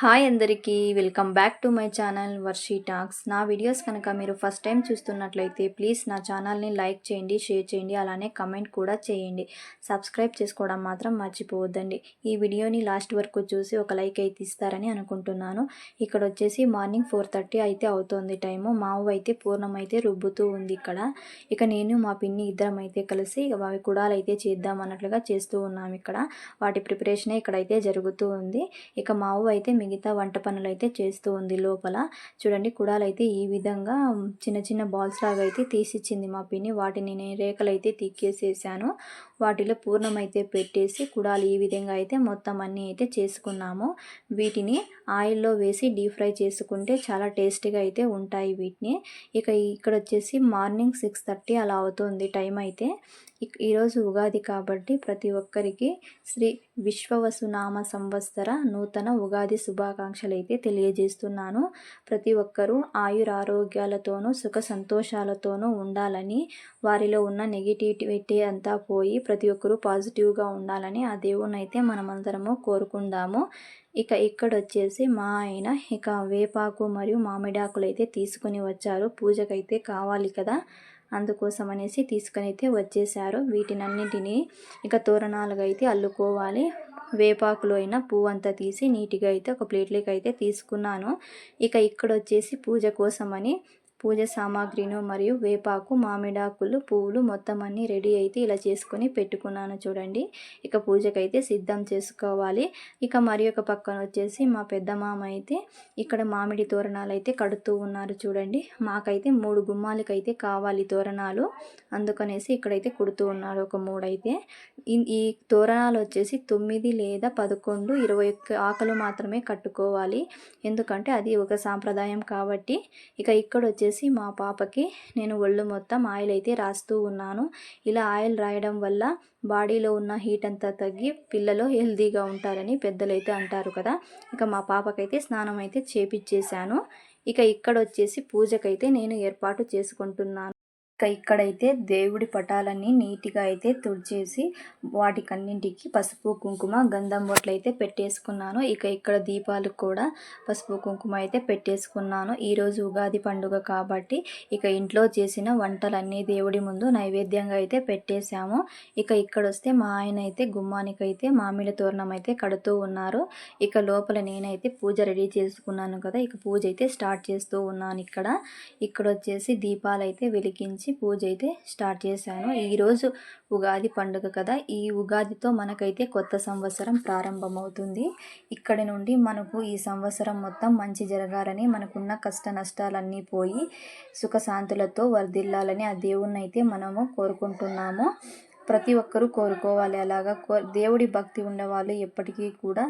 Hi అందరికీ welcome back to my channel Varshi talks. నా videos కనుక మీరు ఫస్ట్ టైం చూస్తున్నట్లయితే ప్లీజ్ నా ఛానల్ని లైక్ చేయండి షేర్ చేయండి అలానే కమెంట్ కూడా చేయండి. సబ్స్క్రైబ్ చేసుకోవడం మాత్రం మర్చిపోవద్దండి. ఈ వీడియోని లాస్ట్ వరకు చూసి ఒక లైక్ అయితే ఇస్తారని అనుకుంటున్నాను. ఇక్కడ వచ్చేసి మార్నింగ్ ఫోర్ థర్టీ అయితే అవుతుంది టైము. మావు అయితే పూర్ణం అయితే రుబ్బుతూ ఉంది ఇక్కడ. ఇక నేను మా పిన్ని ఇద్దరం అయితే కలిసి అవి కుడాలు అయితే చేద్దాం అన్నట్లుగా చేస్తూ ఉన్నాం ఇక్కడ. వాటి ప్రిపరేషనే ఇక్కడైతే జరుగుతూ ఉంది. ఇక మావు అయితే సంగీత వంట పనులు అయితే చేస్తూ ఉంది లోపల. చూడండి కుడాలైతే ఈ విధంగా చిన్న చిన్న బాల్స్ లాగా అయితే తీసిచ్చింది మా పిన్ని. వాటిని నేను రేఖలు అయితే తిక్కేసేసాను. వాటిలో పూర్ణమైతే పెట్టేసి కుడాలు ఈ విధంగా అయితే మొత్తం అన్నీ అయితే చేసుకున్నాము. వీటిని ఆయిల్లో వేసి డీప్ ఫ్రై చేసుకుంటే చాలా టేస్టీగా అయితే ఉంటాయి వీటిని. ఇక ఇక్కడ వచ్చేసి మార్నింగ్ సిక్స్ థర్టీ అలా అవుతుంది టైం అయితే. ఈరోజు ఉగాది కాబట్టి ప్రతి ఒక్కరికి శ్రీ విశ్వవసునామ సంవత్సర నూతన ఉగాది శుభాకాంక్షలు అయితే తెలియజేస్తున్నాను. ప్రతి ఒక్కరూ ఆయురారోగ్యాలతోనూ సుఖ సంతోషాలతోనూ ఉండాలని వారిలో ఉన్న నెగిటివిటీ అంతా పోయి ప్రతి ఒక్కరూ పాజిటివ్గా ఉండాలని ఆ దేవుణ్ణి అయితే మనమందరము కోరుకుందాము. ఇక ఇక్కడ వచ్చేసి మా ఆయన ఇక వేపాకు మరియు మామిడాకులు అయితే తీసుకుని వచ్చారు. పూజకైతే కావాలి కదా. అందుకోసం అనేసి తీసుకొని అయితే వచ్చేసారు. వీటినన్నింటినీ ఇక తోరణాలుగా అయితే అల్లుకోవాలి. వేపాకులో అయినా పువ్వు అంతా తీసి నీట్గా అయితే ఒక ప్లేట్లోకి అయితే తీసుకున్నాను. ఇక ఇక్కడ వచ్చేసి పూజ కోసమని పూజ సామాగ్రిను మరియు వేపాకు మామిడాకులు పువ్వులు మొత్తం అన్నీ రెడీ అయితే ఇలా చేసుకొని పెట్టుకున్నాను చూడండి. ఇక పూజకైతే సిద్ధం చేసుకోవాలి. ఇక మరి ఒక పక్కన వచ్చేసి మా పెద్ద మామ అయితే ఇక్కడ మామిడి తోరణాలు అయితే కడుతూ ఉన్నారు చూడండి. మాకైతే మూడు గుమ్మాలకైతే కావాలి తోరణాలు. అందుకనేసి ఇక్కడైతే కుడుతూ ఉన్నారు ఒక మూడైతే ఈ తోరణాలు వచ్చేసి తొమ్మిది లేదా పదకొండు ఇరవై ఆకలు మాత్రమే కట్టుకోవాలి. ఎందుకంటే అది ఒక సాంప్రదాయం కాబట్టి ఇక ఇక్కడ వచ్చేసి వచ్చేసి మా పాపకి నేను ఒళ్ళు మొత్తం ఆయిల్ అయితే రాస్తూ ఉన్నాను. ఇలా ఆయిల్ రాయడం వల్ల బాడీలో ఉన్న హీట్ అంతా తగ్గి పిల్లలు హెల్తీగా ఉంటారని పెద్దలైతే అంటారు కదా. ఇక మా పాపకైతే స్నానం అయితే చేపిచ్చేసాను ఇక ఇక్కడ వచ్చేసి పూజకైతే నేను ఏర్పాటు చేసుకుంటున్నాను. ఇక్కడైతే దేవుడి పటాలన్నీ నీట్గా అయితే తుడిచేసి వాటికన్నింటికి పసుపు కుంకుమ గంధం బొట్లు అయితే పెట్టేసుకున్నాను. ఇక ఇక్కడ దీపాలు కూడా పసుపు కుంకుమ అయితే పెట్టేసుకున్నాను. ఈరోజు ఉగాది పండుగ కాబట్టి ఇక ఇంట్లో చేసిన వంటలన్నీ దేవుడి ముందు నైవేద్యంగా అయితే పెట్టేశాము. ఇక ఇక్కడ వస్తే మా ఆయన అయితే గుమ్మానికి అయితే మామిడి తోరణం అయితే కడుతూ ఉన్నారు. ఇక లోపల నేనైతే పూజ రెడీ చేసుకున్నాను కదా ఇక పూజ అయితే స్టార్ట్ చేస్తూ ఉన్నాను ఇక్కడ. ఇక్కడ వచ్చేసి దీపాలు అయితే వెలిగించి చేసి పూజ అయితే స్టార్ట్ చేశాను. ఈరోజు ఉగాది పండుగ కదా ఈ ఉగాదితో మనకైతే కొత్త సంవత్సరం ప్రారంభమవుతుంది. ఇక్కడి నుండి మనకు ఈ సంవత్సరం మొత్తం మంచి జరగాలని మనకున్న కష్ట నష్టాలన్నీ పోయి సుఖశాంతులతో వర్ధిల్లాలని ఆ దేవుణ్ణి అయితే మనము కోరుకుంటున్నాము. ప్రతి ఒక్కరూ కోరుకోవాలి. అలాగా కో దేవుడి భక్తి ఉన్నవాళ్ళు ఎప్పటికీ కూడా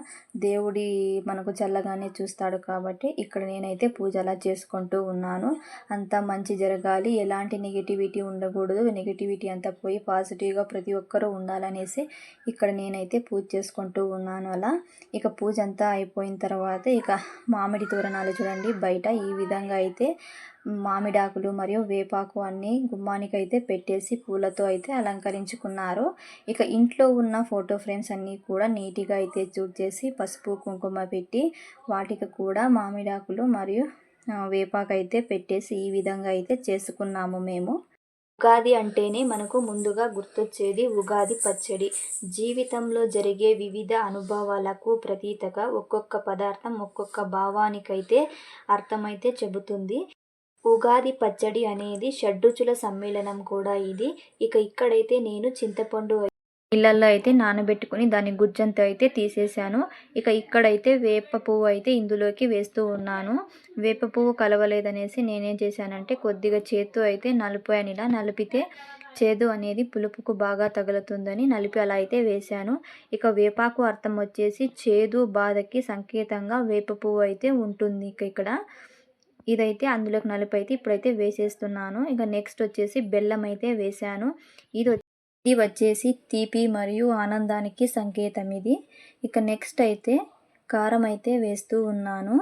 దేవుడి మనకు చల్లగానే చూస్తాడు కాబట్టి ఇక్కడ నేనైతే పూజ అలా చేసుకుంటూ ఉన్నాను. అంతా మంచి జరగాలి. ఎలాంటి నెగిటివిటీ ఉండకూడదు. నెగిటివిటీ అంతా పోయి పాజిటివ్గా ప్రతి ఒక్కరూ ఉండాలనేసి ఇక్కడ నేనైతే పూజ చేసుకుంటూ ఉన్నాను అలా. ఇక పూజ అంతా అయిపోయిన తర్వాత ఇక మామిడి తోరణాలు చూడండి. బయట ఈ విధంగా అయితే మామిడాకులు మరియు వేపాకు అన్నీ గుమ్మానికి అయితే పెట్టేసి పూలతో అయితే అలంకరించుకున్నారు. ఇక ఇంట్లో ఉన్న ఫోటో ఫ్రేమ్స్ అన్నీ కూడా నీట్గా అయితే చేసి పసుపు కుంకుమ పెట్టి వాటికి కూడా మామిడాకులు మరియు వేపాకు అయితే పెట్టేసి ఈ విధంగా అయితే చేసుకున్నాము మేము. ఉగాది అంటేనే మనకు ముందుగా గుర్తొచ్చేది ఉగాది పచ్చడి. జీవితంలో జరిగే వివిధ అనుభవాలకు ప్రతీతగా ఒక్కొక్క పదార్థం ఒక్కొక్క భావానికైతే అర్థమైతే చెబుతుంది. ఉగాది పచ్చడి అనేది షడ్రుచుల సమ్మేళనం కూడా ఇది. ఇక ఇక్కడైతే నేను చింతపండు నీళ్ళల్లో అయితే నానబెట్టుకుని దాని గుజ్జంతో అయితే తీసేసాను ఇక ఇక్కడైతే వేప పువ్వు అయితే ఇందులోకి వేస్తూ ఉన్నాను. వేప పువ్వు కలవలేదనేసి నేనేం చేశానంటే కొద్దిగా చేత్తో అయితే నలుపు ఇలా నలిపితే చేదు అనేది పులుపుకు బాగా తగులుతుందని నలిపి అలా అయితే వేశాను. ఇక వేపాకు అర్థం వచ్చేసి చేదు బాధకి సంకేతంగా వేప పువ్వు అయితే ఉంటుంది ఇక ఇక్కడ. ఇదైతే అందులోకి నలుపు అయితే ఇప్పుడైతే వేసేస్తున్నాను. ఇక నెక్స్ట్ వచ్చేసి బెల్లం అయితే వేసాను ఇది ఇది వచ్చేసి తీపి మరియు ఆనందానికి సంకేతం ఇది. ఇక నెక్స్ట్ అయితే కారం అయితే వేస్తూ ఉన్నాను.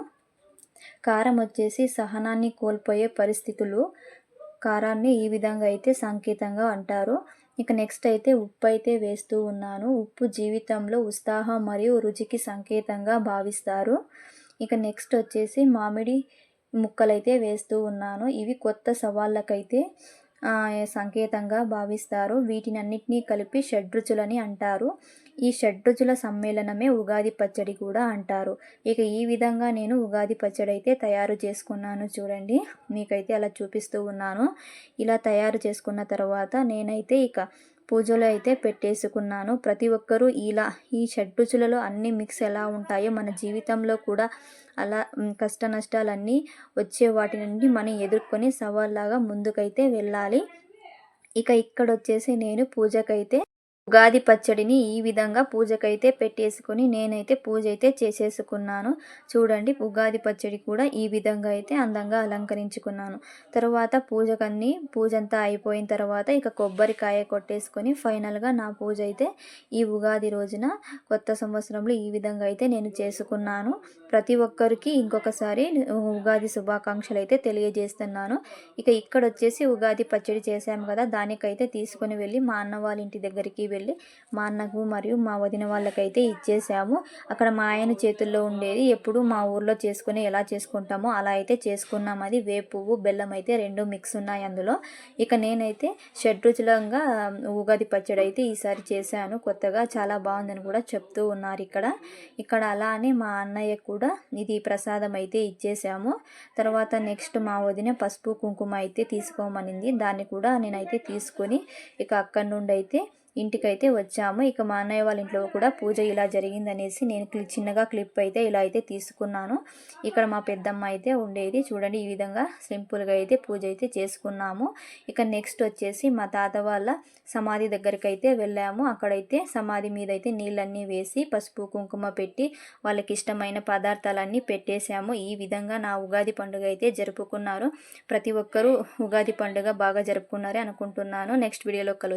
కారం వచ్చేసి సహనాన్ని కోల్పోయే పరిస్థితులు కారాన్ని ఈ విధంగా అయితే సంకేతంగా అంటారు. ఇక నెక్స్ట్ అయితే ఉప్పు అయితే వేస్తూ ఉన్నాను. ఉప్పు జీవితంలో ఉత్సాహం మరియు రుచికి సంకేతంగా భావిస్తారు. ఇక నెక్స్ట్ వచ్చేసి మామిడి ముక్కలైతే వేస్తూ ఉన్నాను. ఇవి కొత్త సవాళ్ళకైతే సంకేతంగా భావిస్తారు. వీటినన్నిటినీ కలిపి షడ్రుచులని అంటారు. ఈ షడ్రుచుల సమ్మేళనమే ఉగాది పచ్చడి కూడా అంటారు. ఇక ఈ విధంగా నేను ఉగాది పచ్చడి అయితే తయారు చేసుకున్నాను చూడండి. మీకైతే అలా చూపిస్తూ ఉన్నాను. ఇలా తయారు చేసుకున్న తర్వాత నేనైతే ఇక పూజలో అయితే పెట్టేసుకున్నాను. ప్రతి ఒక్కరూ ఇలా ఈ షడ్రుచులలో అన్ని మిక్స్ ఎలా ఉంటాయో మన జీవితంలో కూడా అలా కష్ట నష్టాలన్నీ వచ్చే వాటి నుండి మనం ఎదుర్కొని సవాల్లాగా ముందుకైతే వెళ్ళాలి. ఇక ఇక్కడ వచ్చేసి నేను పూజకైతే ఉగాది పచ్చడిని ఈ విధంగా పూజకైతే పెట్టేసుకొని నేనైతే పూజ అయితే చేసేసుకున్నాను. చూడండి ఉగాది పచ్చడి కూడా ఈ విధంగా అయితే అందంగా అలంకరించుకున్నాను. తర్వాత పూజకన్నీ పూజంతా అయిపోయిన తర్వాత ఇక కొబ్బరికాయ కొట్టేసుకొని ఫైనల్గా నా పూజ అయితే ఈ ఉగాది రోజున కొత్త సంవత్సరంలో ఈ విధంగా అయితే నేను చేసుకున్నాను. ప్రతి ఒక్కరికి ఇంకొకసారి ఉగాది శుభాకాంక్షలు అయితే తెలియజేస్తున్నాను. ఇక ఇక్కడ వచ్చేసి ఉగాది పచ్చడి చేశాము కదా దానికైతే తీసుకొని వెళ్ళి మా అన్న వాళ్ళ ఇంటి దగ్గరికి వెళ్ళి మా అన్నకు మరియు మా వదిన వాళ్ళకైతే ఇచ్చేసాము. అక్కడ మా ఆయన చేతుల్లో ఉండేది. ఎప్పుడు మా ఊర్లో చేసుకుని ఎలా చేసుకుంటామో అలా అయితే చేసుకున్నాం. అది వేపు పువ్వు బెల్లం అయితే రెండు మిక్స్ ఉన్నాయి అందులో. ఇక నేనైతే షడ్రుచులంగా ఉగాది పచ్చడి అయితే ఈసారి చేశాను. కొత్తగా చాలా బాగుందని కూడా చెప్తూ ఉన్నారు ఇక్కడ. ఇక్కడ అలానే మా అన్నయ్య కూడా ఇది ప్రసాదం అయితే ఇచ్చేసాము. తర్వాత నెక్స్ట్ మా వదిన పసుపు కుంకుమ అయితే తీసుకోమనింది. దాన్ని కూడా నేనైతే తీసుకొని ఇక అక్కడి నుండి అయితే ఇంటికైతే వచ్చాము. ఇక మా అన్నయ్య వాళ్ళ ఇంట్లో కూడా పూజ ఇలా జరిగిందనేసి నేను చిన్నగా క్లిప్ అయితే ఇలా అయితే తీసుకున్నాను. ఇక్కడ మా పెద్దమ్మ అయితే ఉండేది. చూడండి ఈ విధంగా సింపుల్గా అయితే పూజ అయితే చేసుకున్నాము. ఇక నెక్స్ట్ వచ్చేసి మా తాత వాళ్ళ సమాధి దగ్గరికి అయితే వెళ్ళాము. అక్కడైతే సమాధి మీద అయితే నీళ్ళన్నీ వేసి పసుపు కుంకుమ పెట్టి వాళ్ళకి ఇష్టమైన పదార్థాలన్నీ పెట్టేశాము. ఈ విధంగా నా ఉగాది పండుగ అయితే జరుపుకున్నారు. ప్రతి ఒక్కరూ ఉగాది పండుగ బాగా జరుపుకున్నారే అనుకుంటున్నాను. నెక్స్ట్ వీడియోలో కలు